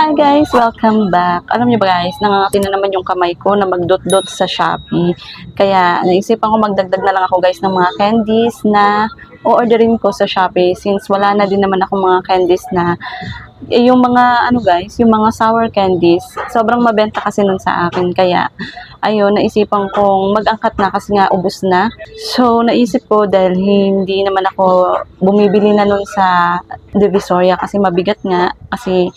Hi guys! Welcome back. Alam niyo ba guys, nangangati na naman yung kamay ko na magdot-dot sa Shopee. Kaya naisipan ko magdagdag na lang ako guys ng mga candies na o-orderin ko sa Shopee since wala na din naman ako mga candies na eh, yung mga ano guys, yung mga sour candies, sobrang mabenta kasi nun sa akin. Kaya ayun, naisipan kong mag-angkat na kasi nga ubos na. So naisip ko dahil hindi naman ako bumibili na nun sa Divisoria kasi mabigat nga kasi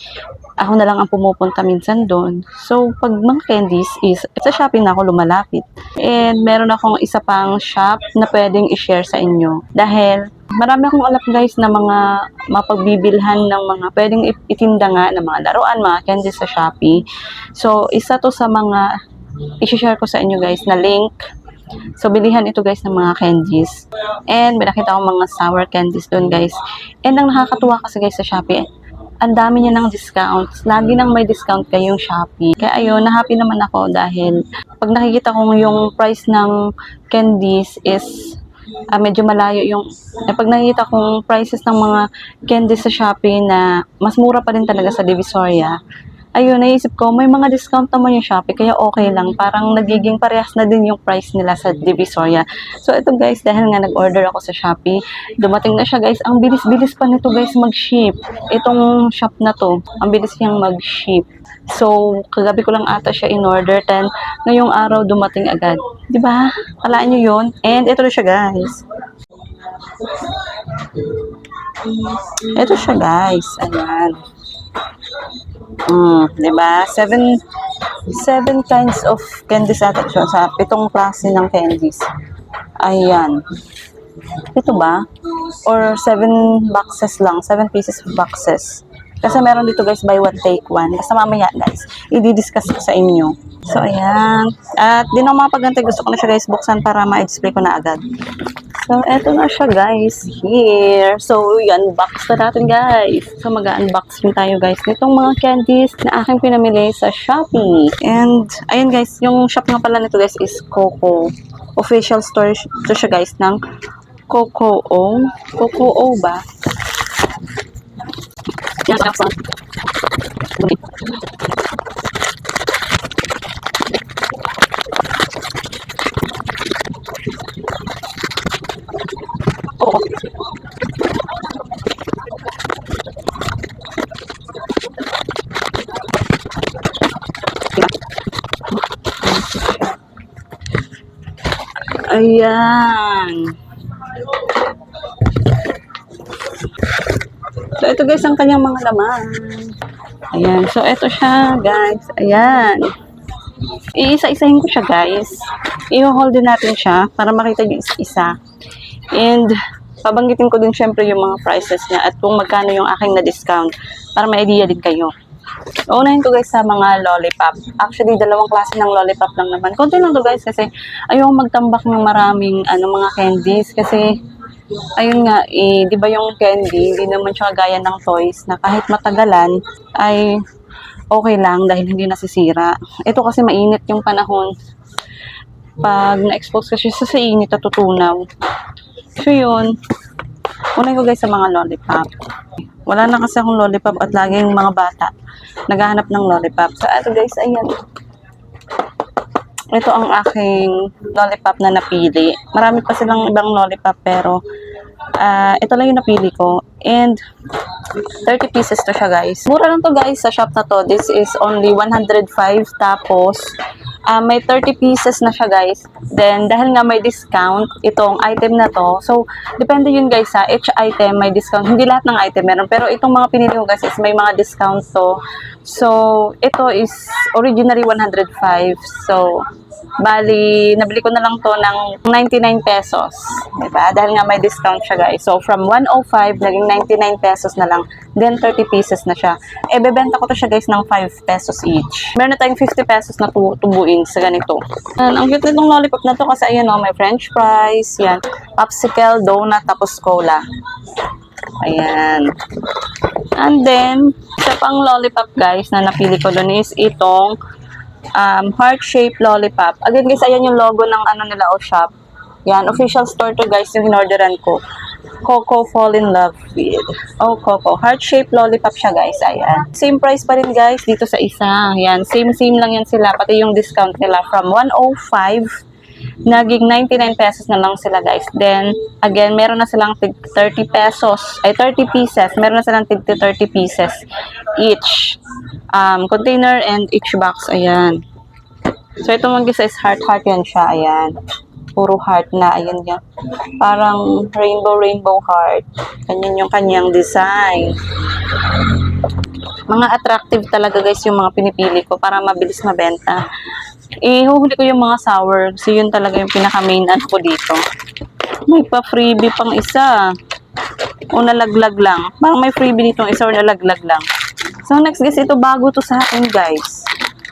ako na lang ang pumupunta minsan doon. So, pag mga candies is, sa shopping na ako lumalapit. And meron akong isa pang shop na pwedeng i-share sa inyo. Dahil, marami akong alam guys na mga mapagbibilhan ng mga pwedeng itinda nga ng mga laruan, mga candies sa Shopee. So, isa to sa mga i-share ko sa inyo guys na link So, bilihan ito guys ng mga candies. And, may nakita akong mga sour candies doon guys. And, ang nakakatuwa kasi guys sa Shopee, ang dami niya ng discounts. Lagi nang may discount kayong Shopee. Kaya ayun, na-happy naman ako dahil pag nakikita ko yung price ng candies is ah, medyo malayo yung eh, pag nakikita kong prices ng mga candies sa Shopee na mas mura pa rin talaga sa Divisoria, ayun, naisip ko, may mga discount naman yung Shopee, kaya okay lang. Parang nagiging parehas na din yung price nila sa Divisoria. So, ito guys, dahil nga nag-order ako sa Shopee, dumating na siya guys. Ang bilis-bilis pa nito guys mag-ship. Itong shop na to, ang bilis niyang mag-ship. So, kagabi ko lang ata siya in-order, then ngayong araw dumating agad. Ba? Kalaan nyo yun? And ito na siya guys. Ito siya guys. Ayan. Mm, 'di ba? Seven seven kinds of candies ata siya sa pitong klase ng candies. Ayan. Ito ba? Or seven boxes lang, seven pieces of boxes. Kasi meron dito guys, buy one, take one. Basta mamaya guys, i-discuss ko sa inyo. So, ayan. At di na mapagantay. Gusto ko na siya guys buksan para ma-display ko na agad. So, eto na siya guys. Here. So, yan. Box na natin guys. So, mag-unboxing tayo guys nitong mga candies na aking pinamili sa Shopee. And, ayun guys. Yung shop nga pala nito guys is Coco. Official store ito siya guys ng Coco O. Coco O ba? Yan, Ayan. So, ito guys ang kanyang mga laman. Ayan. So, ito siya guys. Ayan. Iisa-isahin ko siya guys. I-hold din natin siya para makita nyo isa-isa. And, pabanggitin ko din syempre yung mga prices niya at kung magkano yung aking na-discount para may idea din kayo. Unahin ko guys sa mga lollipop. Actually, dalawang klase ng lollipop lang naman. Konti lang to guys kasi ayoko magtambak ng maraming ano mga candies kasi ayun nga, eh, di ba yung candy, hindi naman siya gaya ng toys na kahit matagalan ay okay lang dahil hindi nasisira. Ito kasi mainit yung panahon. Pag na-expose kasi sa init, natutunaw. So yun, unahin ko guys sa mga lollipop. Wala na kasi akong lollipop at laging mga bata naghahanap ng lollipop. So, ito guys, ayan. Ito ang aking lollipop na napili. Marami pa silang ibang lollipop pero ah, ito lang yung napili ko. And 30 pieces to siya guys. Mura lang to guys sa shop na to. This is only 105 tapos ah, may 30 pieces na siya guys. Then dahil nga may discount itong item na to. So depende yun guys sa each item may discount. Hindi lahat ng item meron pero itong mga pinili ko guys is may mga discount to. So ito is originally 105. So Bali, nabili ko na lang to ng 99 pesos. Diba? Dahil nga may discount siya guys. So, from 105, naging 99 pesos na lang. Then, 30 pieces na siya. E, bebenta ko to siya guys ng 5 pesos each. Meron na tayong 50 pesos na tu- tubuin sa ganito. Yan, ang cute nitong lollipop na to kasi ayan o, may french fries, yan, popsicle, donut, tapos cola. Ayan. And then, isa pang lollipop guys na napili ko doon is itong um, heart-shaped lollipop. Again guys, ayan yung logo ng ano nila o shop. Yan, official store to guys yung inorderan ko. Coco Fall in Love with. Oh, Coco. Heart-shaped lollipop siya, guys. Ayan. Same price pa rin, guys, dito sa isa. Ayan. Same-same lang yan sila. Pati yung discount nila from 105 naging 99 pesos na lang sila guys. Then, again, meron na silang tig 30 pesos, ay 30 pieces. Meron na silang tig 30 pieces each um, container and each box. Ayan. So, ito mga guys is heart-heart yan siya. Ayan. Puro heart na. Ayan yan. Parang rainbow-rainbow heart. Ganyan yung kanyang design. Mga attractive talaga guys yung mga pinipili ko para mabilis mabenta. Ihuhuli ko yung mga sour kasi yun talaga yung pinaka-main ano ko dito. May pa-freebie pang isa. O nalaglag lang. Parang may freebie dito isa o nalaglag lang. So next guys, ito bago to sa akin guys.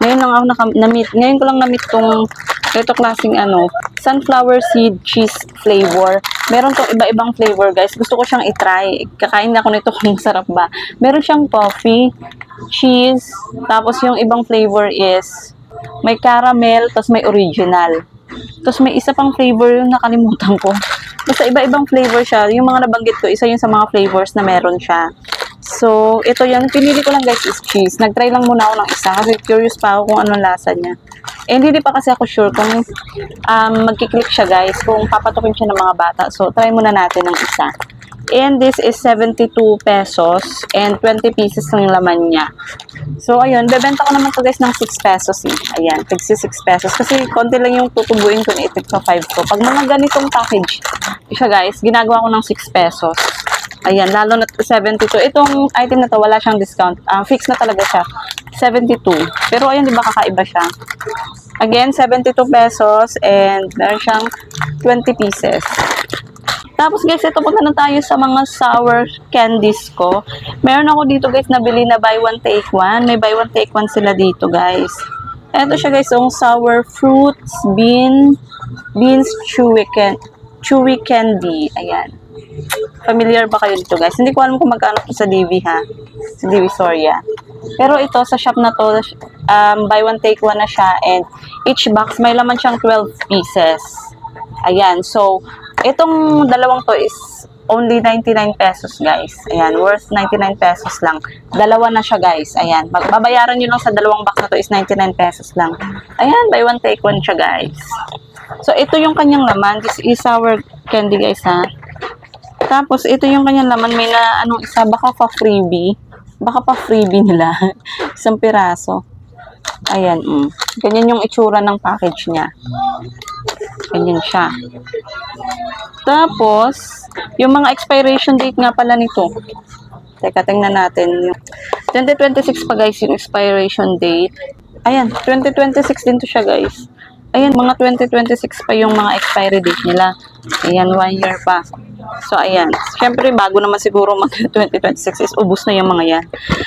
Ngayon lang ako naka- na-meet. Ngayon ko lang na-meet tong ito klaseng ano, sunflower seed cheese flavor. Meron tong iba-ibang flavor guys. Gusto ko siyang i-try. Kakain na ako nito kung sarap ba. Meron siyang coffee, cheese, tapos yung ibang flavor is may caramel, tapos may original. Tapos may isa pang flavor yung nakalimutan ko. Basta iba-ibang flavor siya. Yung mga nabanggit ko, isa yun sa mga flavors na meron siya. So, ito yan. Pinili ko lang guys is cheese. Nag-try lang muna ako ng isa kasi curious pa ako kung anong lasa niya. Eh, hindi pa kasi ako sure kung um, magkiklik siya guys, kung papatukin siya ng mga bata. So, try muna natin ng isa. And this is 72 pesos and 20 pieces ng laman niya. So, ayun, bebenta ko naman to guys ng 6 pesos. Eh. Ayan, tigsi 6 pesos. Kasi konti lang yung tutubuin ko na itig sa 5 ko. Pag mga ganitong package, siya guys, ginagawa ko ng 6 pesos. Ayan, lalo na 72. Itong item na to, wala siyang discount. Ah, fix na talaga siya. 72. Pero ayun, di ba kakaiba siya? Again, 72 pesos and meron siyang 20 pieces. Tapos guys, ito punta na tayo sa mga sour candies ko. Meron ako dito guys nabili na buy one take one. May buy one take one sila dito guys. Ito siya guys, yung sour fruits, bean, beans chewy, can, chewy candy. Ayan. Familiar ba kayo dito guys? Hindi ko alam kung magkano to sa DV ha. Sa DV Soria. Pero ito sa shop na to, um, buy one take one na siya and each box may laman siyang 12 pieces. Ayan. So, itong dalawang to is only 99 pesos guys. Ayan, worth 99 pesos lang. Dalawa na siya guys. Ayan, magbabayaran nyo lang sa dalawang box na to is 99 pesos lang. Ayan, buy one take one siya guys. So, ito yung kanyang laman. This is sour candy guys ha. Tapos, ito yung kanyang laman. May na, anong isa, baka pa freebie. Baka pa freebie nila. Isang piraso. Ayan, mm. Ganyan yung itsura ng package niya. Ganyan siya. Tapos, yung mga expiration date nga pala nito. Teka, tingnan natin. Yung 2026 pa guys yung expiration date. Ayan, 2026 din to siya guys. Ayan, mga 2026 pa yung mga expiry date nila. Ayan, one year pa. So, ayan. Siyempre, bago naman siguro mag 2026 is ubus na yung mga yan.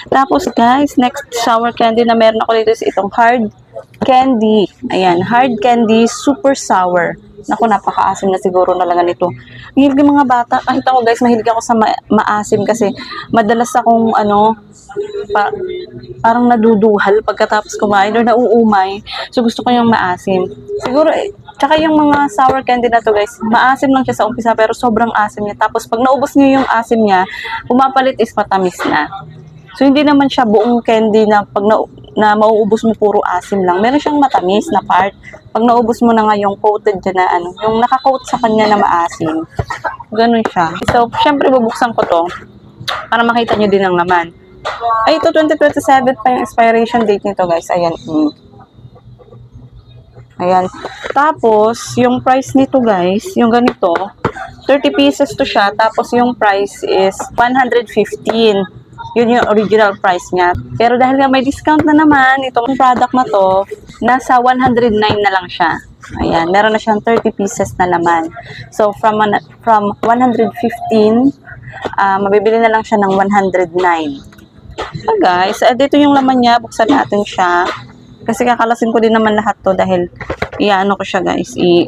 Tapos, guys, next sour candy na meron ako dito is itong hard candy. Ayan, hard candy, super sour. Naku, napakaasim na siguro talaga nito. Mahilig yung mga bata. Kahit ako, guys, mahilig ako sa ma- maasim kasi madalas akong, ano, pa- parang naduduhal pagkatapos kumain or nauumay. So, gusto ko yung maasim. Siguro, eh, tsaka yung mga sour candy na to, guys, maasim lang siya sa umpisa pero sobrang asim niya. Tapos, pag naubos niyo yung asim niya, pumapalit is matamis na. So, hindi naman siya buong candy na pag na, na mauubos mo puro asim lang. Meron siyang matamis na part. Pag naubos mo na nga yung coated dyan na ano, yung nakakoat sa kanya na maasim. Ganun siya. So, syempre bubuksan ko to para makita nyo din ang laman. Ay, ito 2027 pa yung expiration date nito, guys. Ayan. Mm. Ayan. Tapos, yung price nito, guys, yung ganito, 30 pieces to siya. Tapos, yung price is 115. Yun yung original price niya. Pero dahil nga may discount na naman, itong product na to, nasa 109 na lang siya. Ayan, meron na siyang 30 pieces na laman. So, from, an- from 115, ah, mabibili na lang siya ng 109. So guys, eh, dito yung laman niya. Buksan natin siya. Kasi kakalasin ko din naman lahat to dahil iano ko siya guys. I,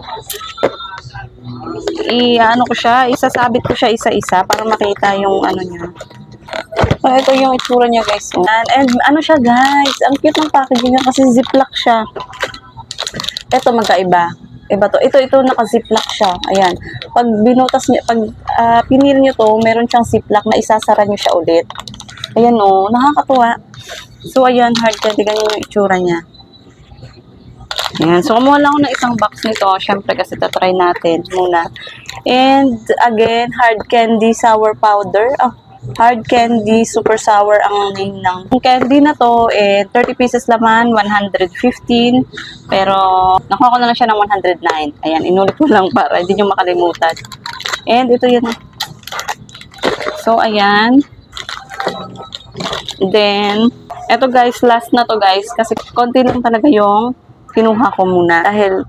i ano ko siya, isasabit ko siya isa-isa para makita yung ano niya. So, ito yung itsura niya guys. And, and ano siya guys, ang cute ng packaging niya kasi ziplock siya. Ito magkaiba. Iba to. Ito, ito naka-ziplock siya. Ayan. Pag binutas niya, pag uh, pinil nyo to, meron siyang ziplock na isasara nyo siya ulit. Ayan o, nakakatuwa. So, ayan, hard candy. Ganyan yung itsura niya. Ayan. So, kumuha lang ako ng isang box nito. Siyempre, kasi tatry natin muna. And, again, hard candy sour powder. Oh, hard candy super sour ang name ng candy na to. Eh, 30 pieces laman, 115. Pero, nakuha ko na lang siya ng 109. Ayan, inulit ko lang para hindi nyo makalimutan. And, ito yun. So, ayan. Then, eto guys, last na to guys. Kasi konti lang talaga yung kinuha ko muna. Dahil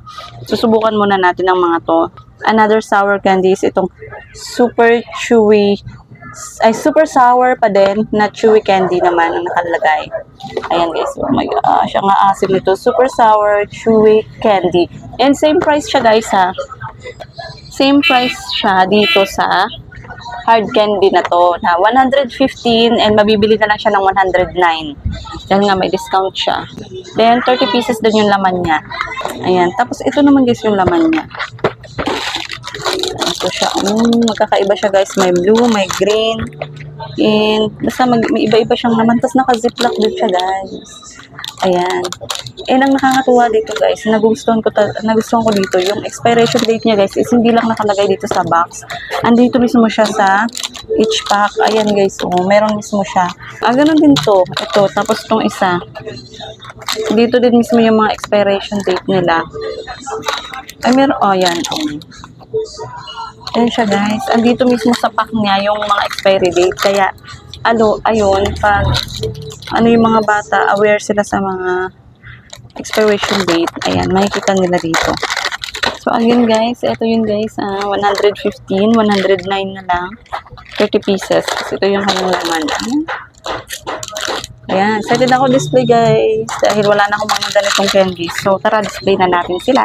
susubukan muna natin ang mga to. Another sour candy is itong super chewy ay super sour pa din na chewy candy naman ang nakalagay. Ayan guys, oh my gosh, ang aasim nito. Super sour chewy candy. And same price siya guys ha. Same price siya dito sa hard candy na to na 115 and mabibili na lang siya ng 109 dahil nga may discount siya then 30 pieces din yung laman niya ayan tapos ito naman guys yung laman niya ito siya. Mm, magkakaiba siya guys. May blue may green. And basta mag, may iba-iba siyang laman. Tapos naka ziplock din siya guys. Ayan. And ang nakakatuwa dito guys nagustuhan ko nagustuhan ko dito yung expiration date niya guys is hindi lang nakalagay dito sa box. Andito mismo siya sa each pack. Ayan guys oh meron mismo siya. Ah ganun din to. Ito tapos tong isa. Dito din mismo yung mga expiration date nila. Ay meron oh yan. Ayan siya guys. Andito mismo sa pack niya yung mga expiry date. Kaya, alo, ayun, pag ano yung mga bata, aware sila sa mga expiration date. Ayan, makikita nila dito. So, again guys, ito yun guys, ah, 115, 109 na lang. 30 pieces. Kasi ito yung kanyang laman. Ayan. Ayan, excited ako display guys. Dahil wala na akong mga ganitong candies. So, tara, display na natin sila.